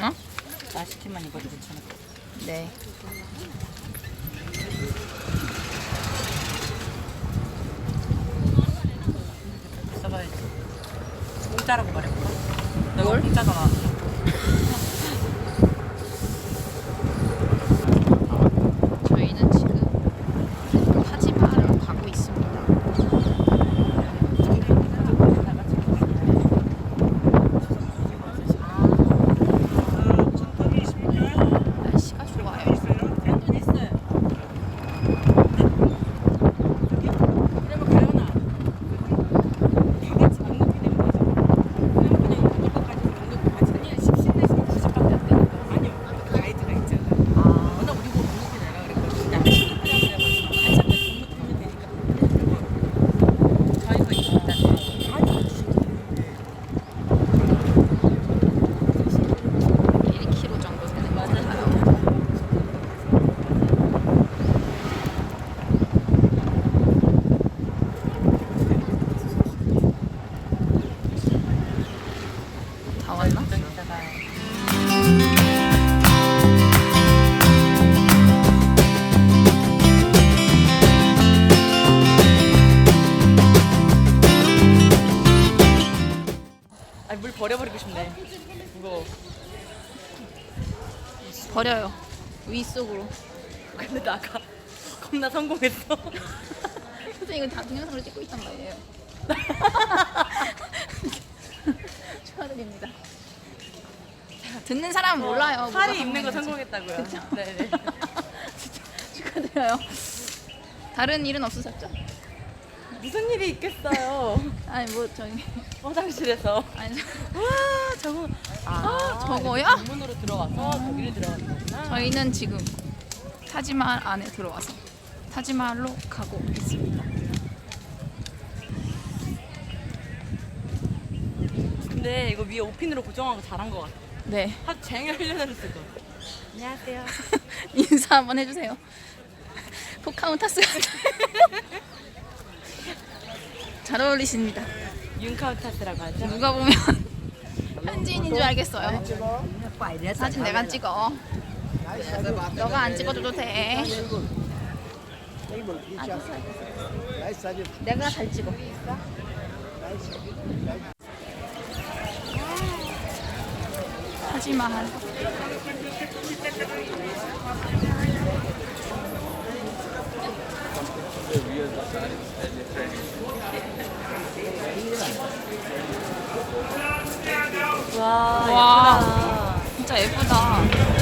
어? 나시티만 입어도 괜찮을 것 같아. 네. 써봐야지. 공짜라고 말해볼까? 내가 나 버려요. 위 속으로. 근데 나 아까 겁나 성공했어 선생님 이거 다 동영상으로 찍고 있단 말이에요. 축하드립니다. 듣는 사람은 몰라요. 뭐가 살이 입는 거 성공했는지. 성공했다고요 그쵸? 네네 축하드려요. 다른 일은 없으셨죠? 무슨 일이 있겠어요 아니 뭐 저희 화장실에서 아니 와 저거 아, 저거요? 문으로 들어와서 저기를 들어가는 거구나 저희는 지금 타지마할 안에 들어와서 타지마할로 가고 있습니다. 근데 이거 위에 오핀으로 고정하고 잘한 거 같아 네 하루 종일 흘려내렸을 거 안녕하세요 인사 한번 해주세요. 포카운타스 잘 어울리십니다. 윤카운타스라고 하죠 누가 보면 현지인인 줄 알겠어요. 사진 내가 찍어. 너가 안 찍어줘도 돼. 내가 잘 찍어. 타지마할. 와, 와. 예쁘다. 진짜 예쁘다.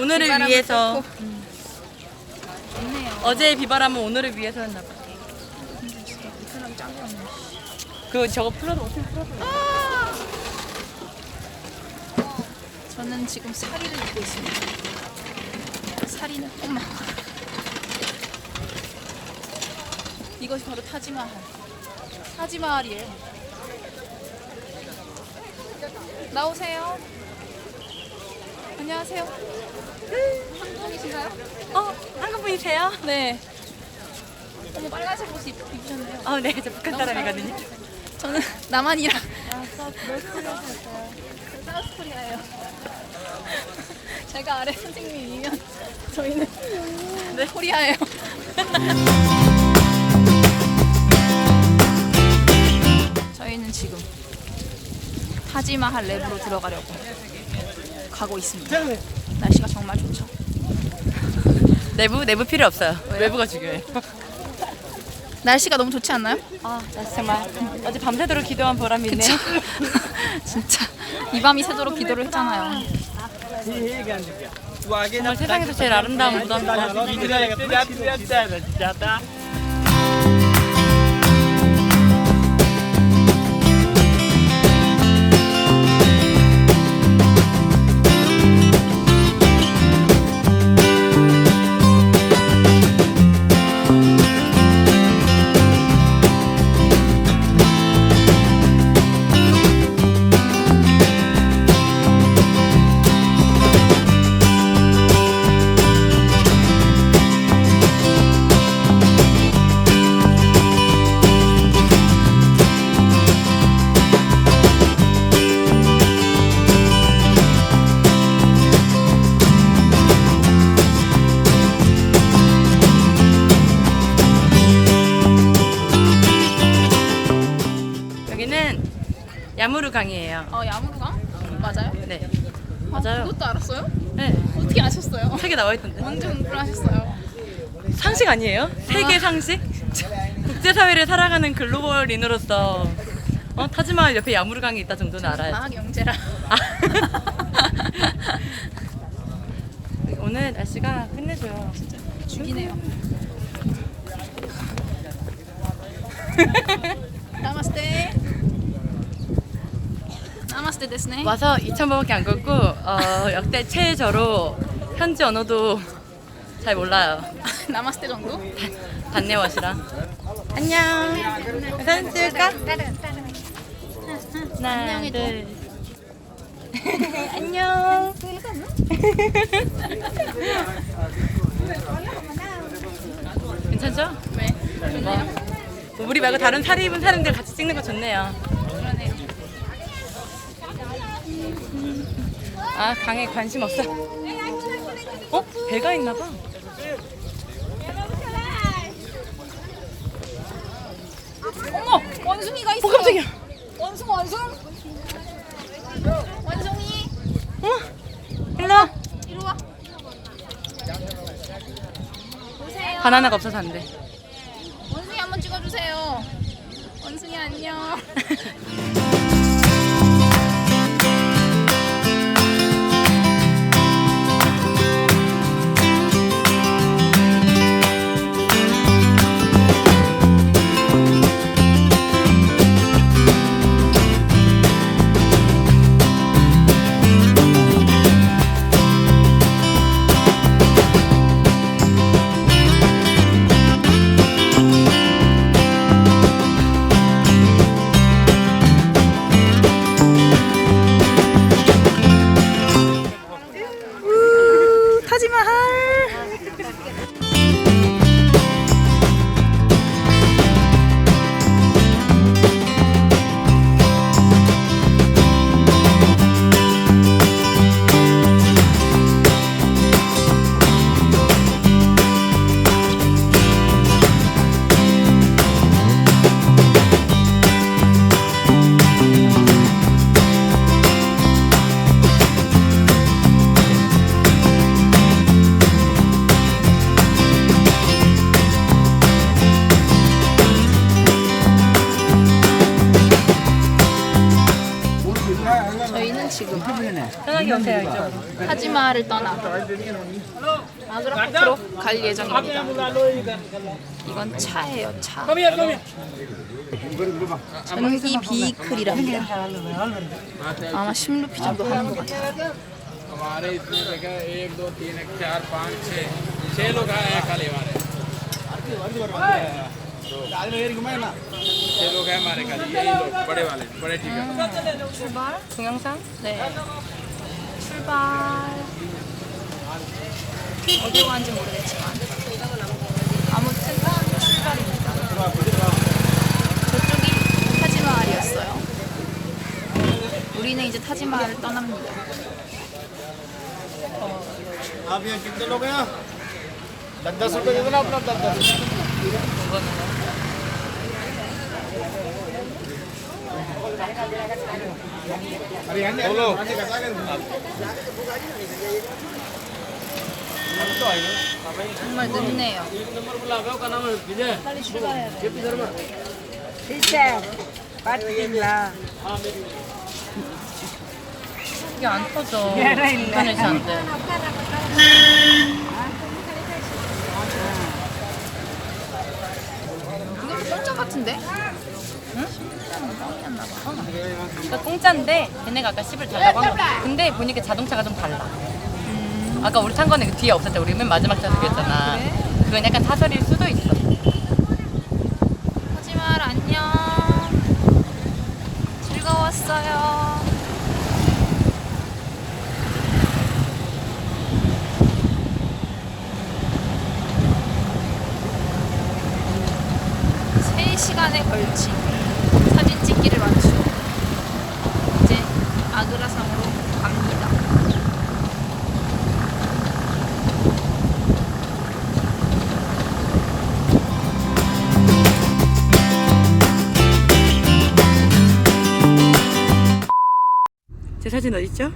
오늘을 위해서. 좋네요. 어제의 비바람은 오늘을 위해서였나 봐. 그 저거 풀어도 어떻게 풀어도. 아! 저는 지금 사리를 입고 있습니다. 사리는 엄마. 이것이 바로 타지마할. 타지마할이에요. 나오세요. 안녕하세요. 한국이신가요? 어, 한국 분이세요? 네. 어머 빨간색 옷 입- 입으셨네요. 어, 네, 저 북한 사람이거든요. 저는 남한이랑 사우스코리아예요. 제가 아래 선생님이면 저희는 네. 코리아예요. 저희는 지금 타지마 할 랩으로 들어가려고 가고 있습니다. 날씨가 정말 좋죠. 내부 내부 필요 없어요. 외부가 중요해. 날씨가 너무 좋지 않나요? 아, 나 정말 어제 밤새도록 기도한 보람이 있네요. 진짜 이 밤이 새도록 기도를 했잖아요. 정말 세상에서 제일 아름다운 무덤입니다. 나와 있던데. 완전 공부하셨어요. 상식 아니에요? 세계 상식? 국제사회를 살아가는 글로벌인으로서 어, 타지마할 옆에 야무르강이 있다 정도는 알아요. 과학 영재라. 아. 오늘 날씨가 끝내줘요. 죽이네요. 나마스테. 나마스테 데스네. 와서 2,000번밖에 안 걷고 어, 역대 최저로 현지 언어도 잘 몰라요. 나마스테 정도? 단내워시랑 안녕. 사진 찍을까? 하나. 둘. 안녕. 괜찮죠? 왜? 좋네요. 뭐 우리 말고 다른 사리 입은 사람들 같이 찍는 거 좋네요. 아 강에 관심 없어. 어? 배가 있나 봐. 어머! 원숭이가 있어. 어 깜짝이야. 원숭 원숭. 원숭이 어? 일로 와. 이리 와. 보세요. 바나나가 없어서 안 돼. 원숭이 한번 찍어주세요. 원숭이 안녕. 마를 떠나 아그라파트로 갈 예정입니다. 이건 차예요, 차. 전기 비클이랍니다. 아마 10루피 정도 하는 것 같아요. हमारे इसमें देखा एक दो तीन एक चार पाँच छः छः लोग हैं खाली हमारे छः लोग हैं हमारे खाली यही लोग बड़े वाले बड़े ठीक है 출발? 동영상? 네. 출발. 어디로 가는지 모르겠지만. 아무튼 출발입니다. 저쪽이 타지마할이었어요. 우리는 이제 타지마할을 떠납니다. आप यहाँ कितने लोग हैं दस दस रुपये दे देना अपना दस दस बोलो 정말 늦네요. 빨리 출발해야 돼. 이게 안 터져. 인터넷이 안 돼. 이거 공짜 같은데? 그러니까 공짜인데 걔네가 아까 10을 달라고 한 거. 근데 보니까 자동차가 좀 달라. 아까 우리 탄 거는 그 뒤에 없었잖아. 우리 맨 마지막 좌석이었잖아. 그건 약간 사설일 수도 있어. 하지말 안녕. 즐거웠어요. 세 시간에 걸친 사진 찍기를 마치 제 사진 어디 있죠?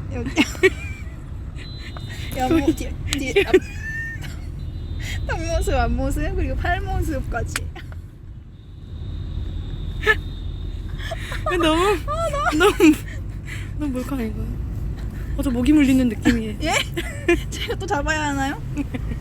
옆모 뒤, 뒤 앞, 뒷모습 앞모습 그리고 팔모습까지 너무 너무 너무 몰카 아닌가요? 어저 목이 물리는 느낌이에요. 예? 제가 또 잡아야 하나요?